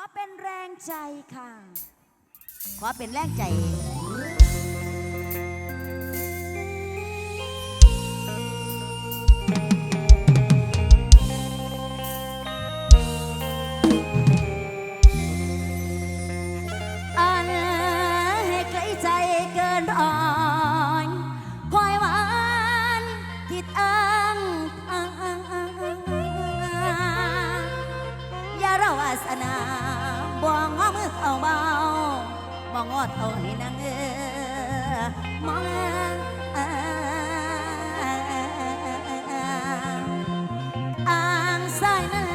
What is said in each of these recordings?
ขอเป็นแรงใจค่ะ ขอเป็นแรงใจ เอาเบามองอดเอาให้นางเออมองางสายนา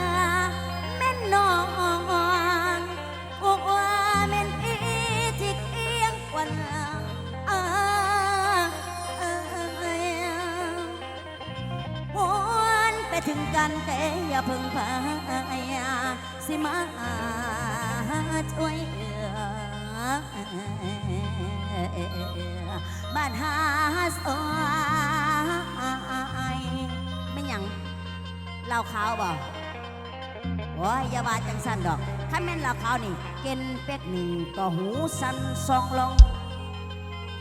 แม่นนองโอ้ว่ม่นอีจิกเอียงกว่นาอ่นไปถึงกันแต่อย่าเพิ่งพายสิมา ช่วยเหลือบ้านหาสวยไม่ยังเหล้าขาวบ่โอ้ยอย่าบาจังสั้นดอกข้าแม่นเหล้าขาวนี่กินเป็กหนึ่งก็หูสั้นสองลอง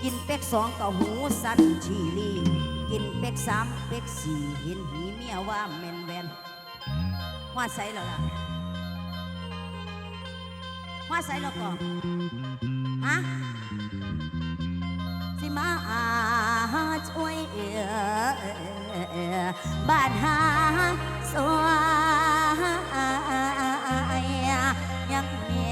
กินเป็กสองก็หูสั้นชีลีกินเป็กสามเป็กสี่เห็นหีเมียว่าแม่นแวนว่าใส่แล้วล่ะ ว่าใส่แล้วก็ฮะสิมาอาช่วยบ้านหาสวยยังเมีย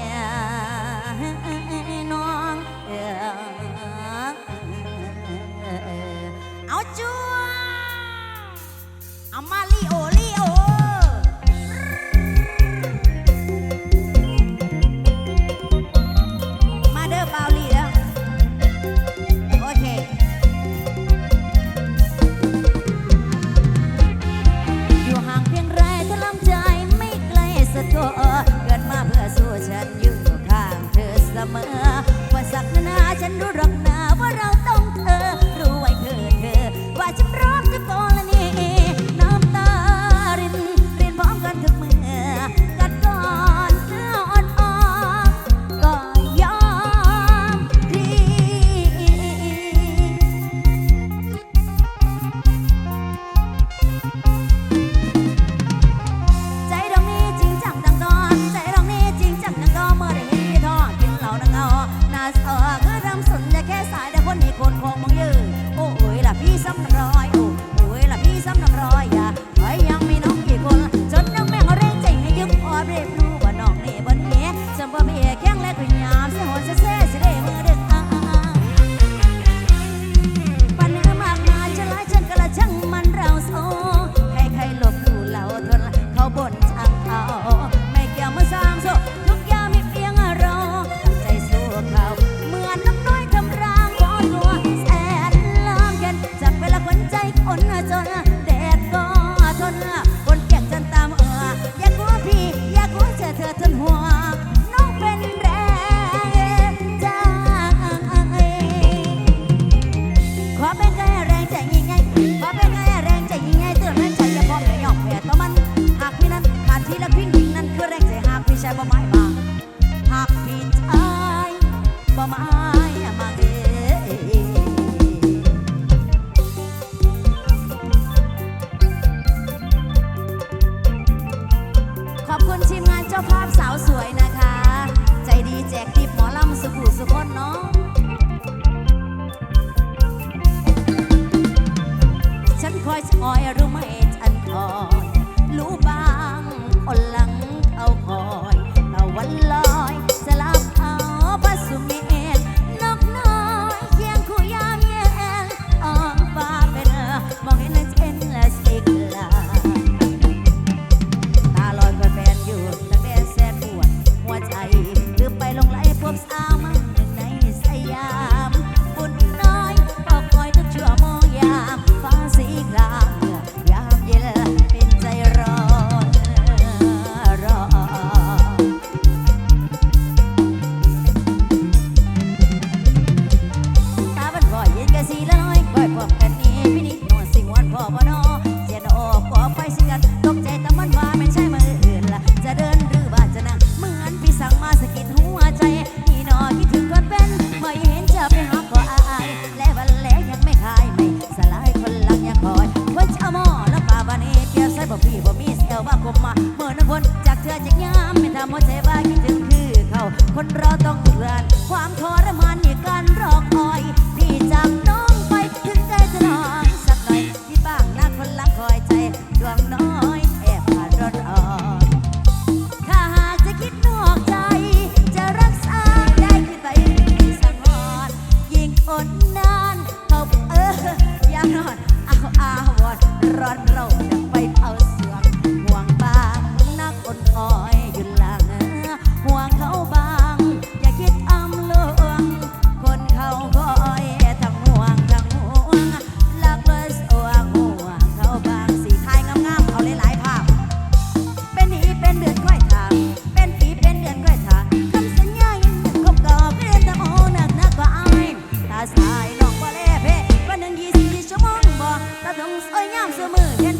เอ้ยยามเสมอ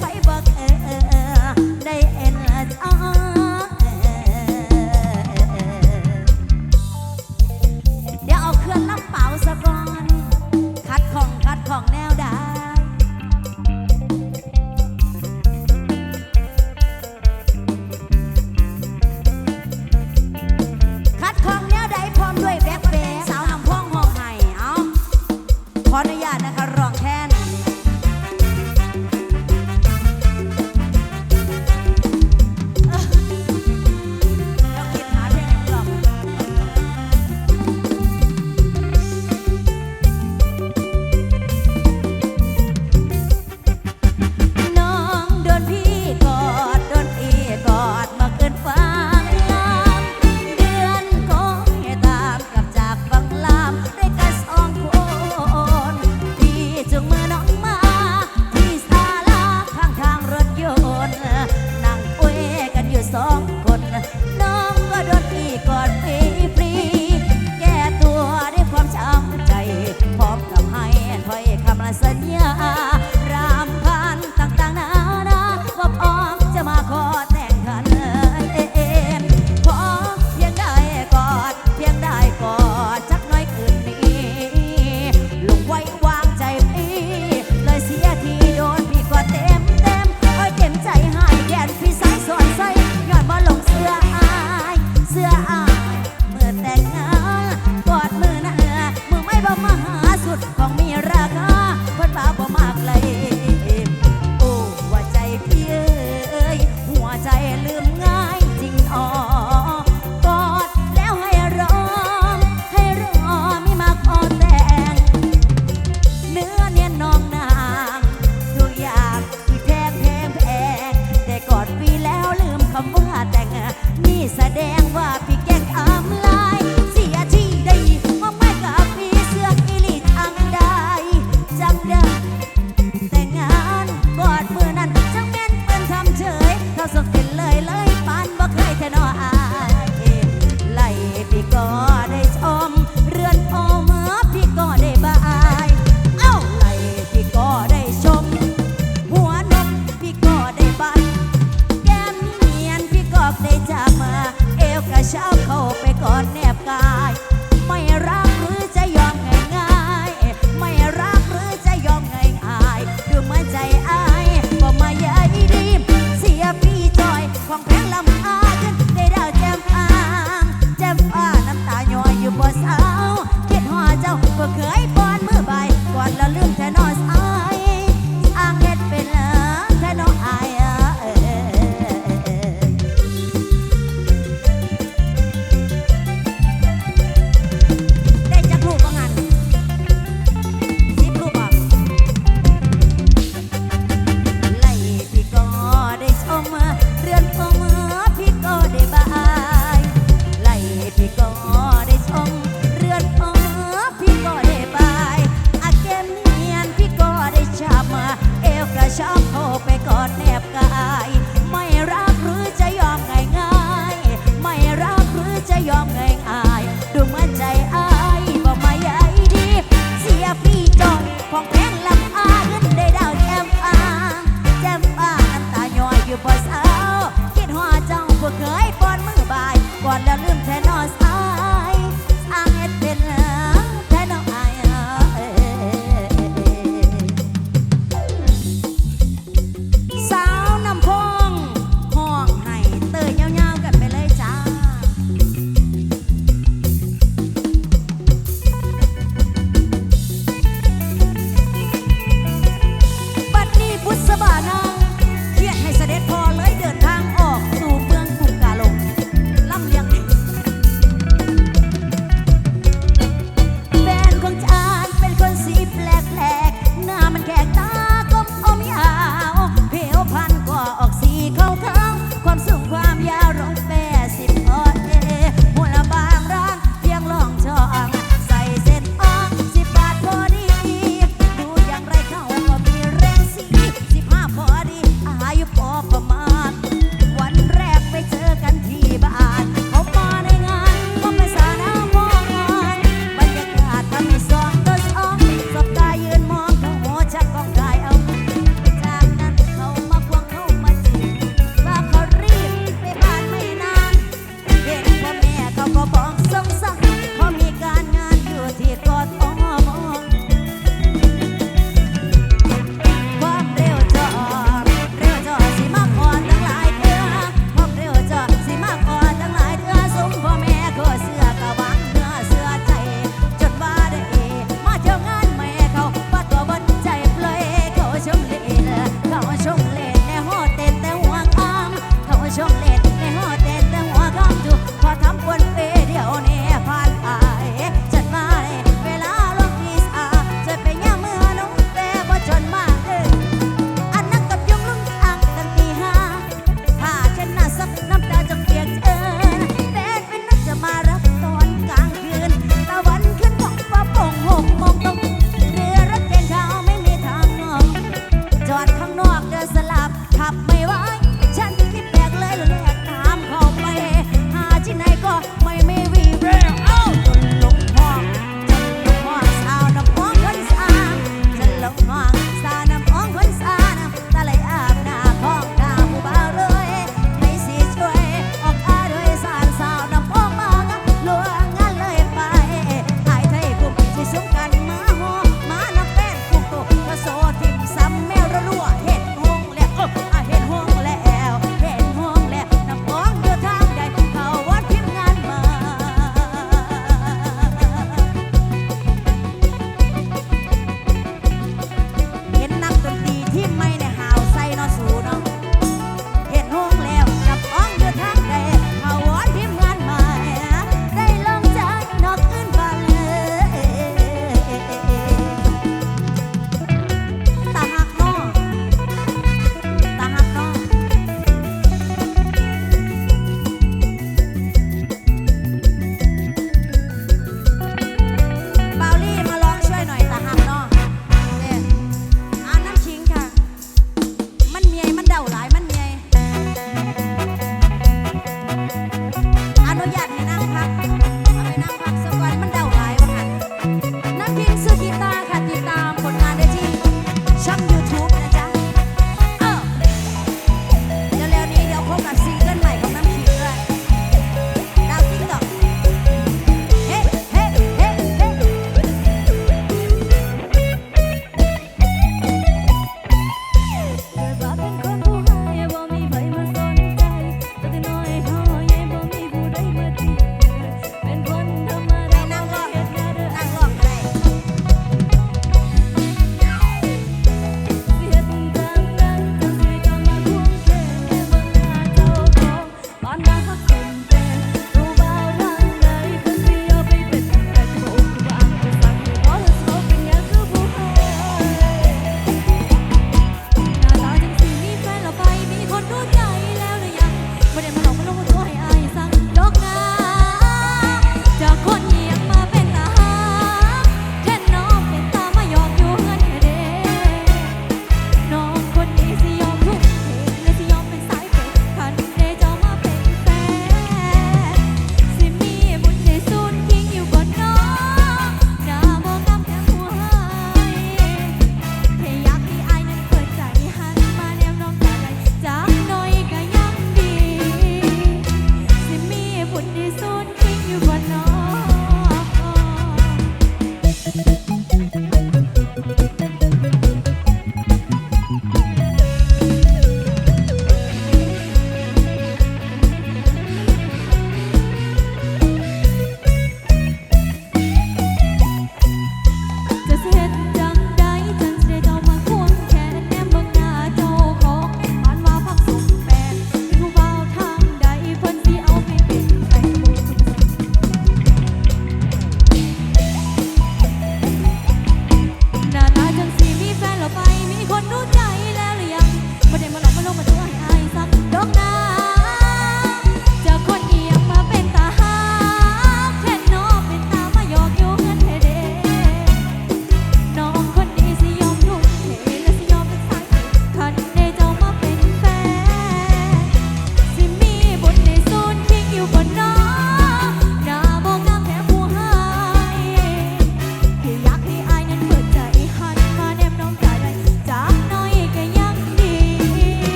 กอดแน กระชับโข้ไปกอดแนบกาย ไม่รักหรือจะยอมง่ายง่ายไม่รักหรือจะยอมง่าย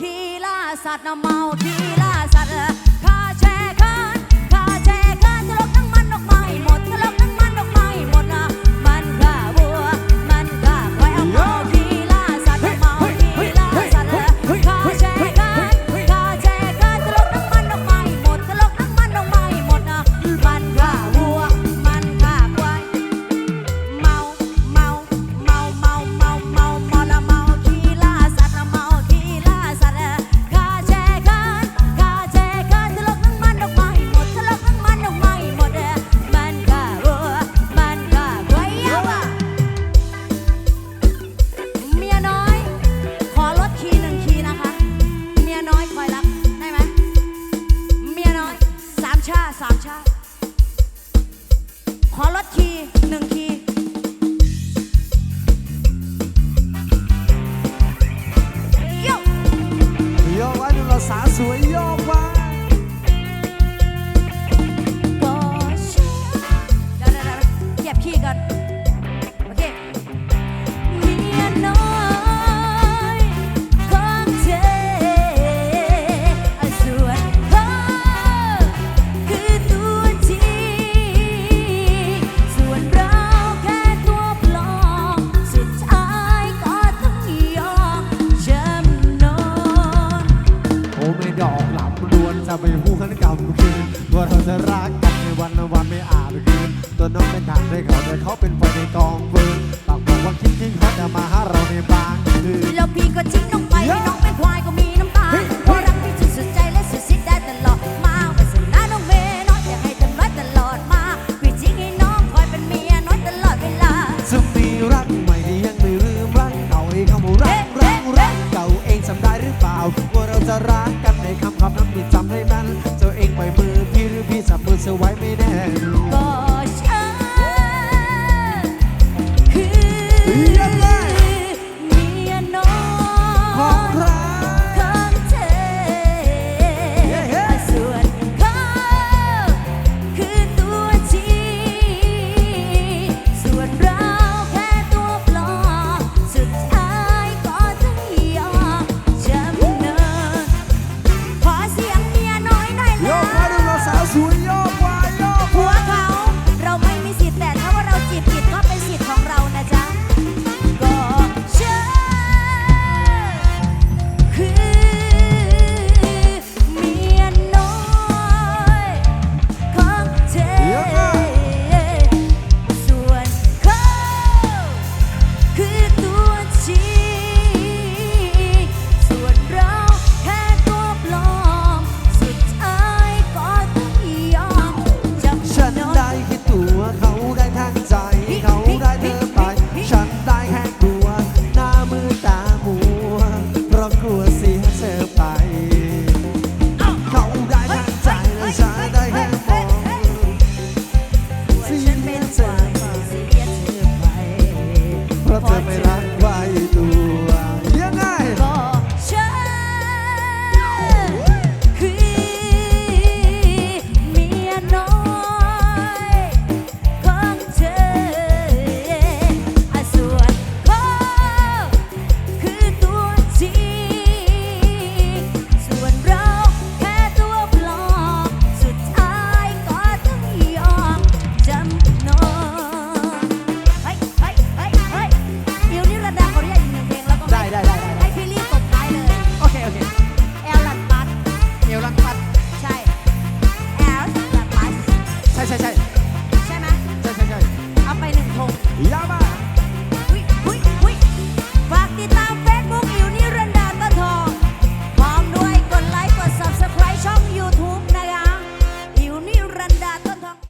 ขี่ล่าสัตว์นำเมาขี่ล่าสัตว์ ขอรถคีหนึ่งคี